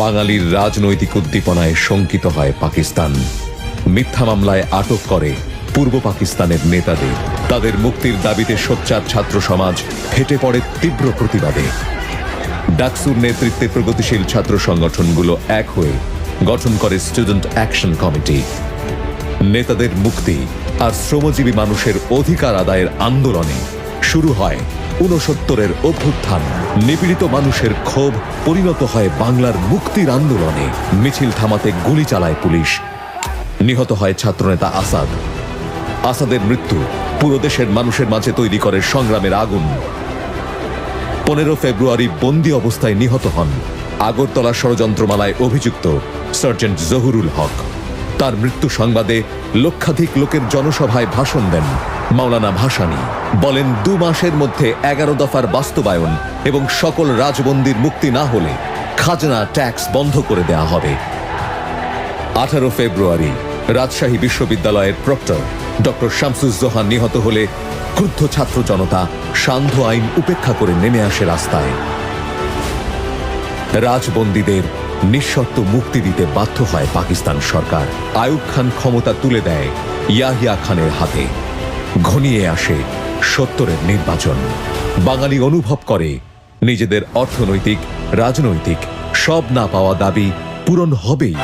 বাঙালির রাজনৈতিক উদ্দীপনায় শঙ্কিত হয় পাকিস্তান। মিথ্যা মামলায় আটক করে পূর্ব পাকিস্তানের নেতাদের। তাদের মুক্তির দাবিতে সোচ্চার ছাত্র সমাজ ফেটে পড়ে তীব্র প্রতিবাদে। ডাকসুর নেতৃত্বে প্রগতিশীল ছাত্র সংগঠনগুলো এক হয়ে গঠন করে স্টুডেন্ট অ্যাকশন কমিটি নেতাদের মুক্তি আর শ্রমজীবী মানুষের অধিকার আদায়ের আন্দোলনে শুরু হয় ঊনসত্তরের অভ্যুত্থান। নিপীড়িত মানুষের ক্ষোভ পরিণত হয় বাংলার মুক্তির আন্দোলনে। মিছিল থামাতে গুলি চালায় পুলিশ। নিহত হয় ছাত্রনেতা আসাদ। আসাদের মৃত্যু পুরো দেশের মানুষের মাঝে তৈরি করে সংগ্রামের আগুন। পনেরো ফেব্রুয়ারি বন্দি অবস্থায় নিহত হন। আগরতলা ষড়যন্ত্রমালায় অভিযুক্ত সার্জেন্ট জহুরুল হক। তার মৃত্যু সংবাদে লক্ষাধিক লোকের জনসভায় ভাষণ দেন মাওলানা ভাসানী। বলেন, দু মাসের মধ্যে এগারো দফার বাস্তবায়ন এবং সকল রাজবন্দির মুক্তি না হলে খাজনা ট্যাক্স বন্ধ করে দেয়া হবে। আঠারো ফেব্রুয়ারি, রাজশাহী বিশ্ববিদ্যালয়ের প্রক্টর ডক্টর শামসুজ্জোহান নিহত হলে ক্রুদ্ধ ছাত্র জনতা সান্ধ্য আইন উপেক্ষা করে নেমে আসে রাস্তায়। রাজবন্দীদের নিঃশর্ত মুক্তি দিতে বাধ্য হয় পাকিস্তান সরকার। আয়ুব খান ক্ষমতা তুলে দেয় ইয়াহিয়া খানের হাতে। ঘনিয়ে আসে সত্তরের নির্বাচন। বাঙালি অনুভব করে নিজেদের অর্থনৈতিক, রাজনৈতিক সব না পাওয়া দাবি পূরণ হবেই।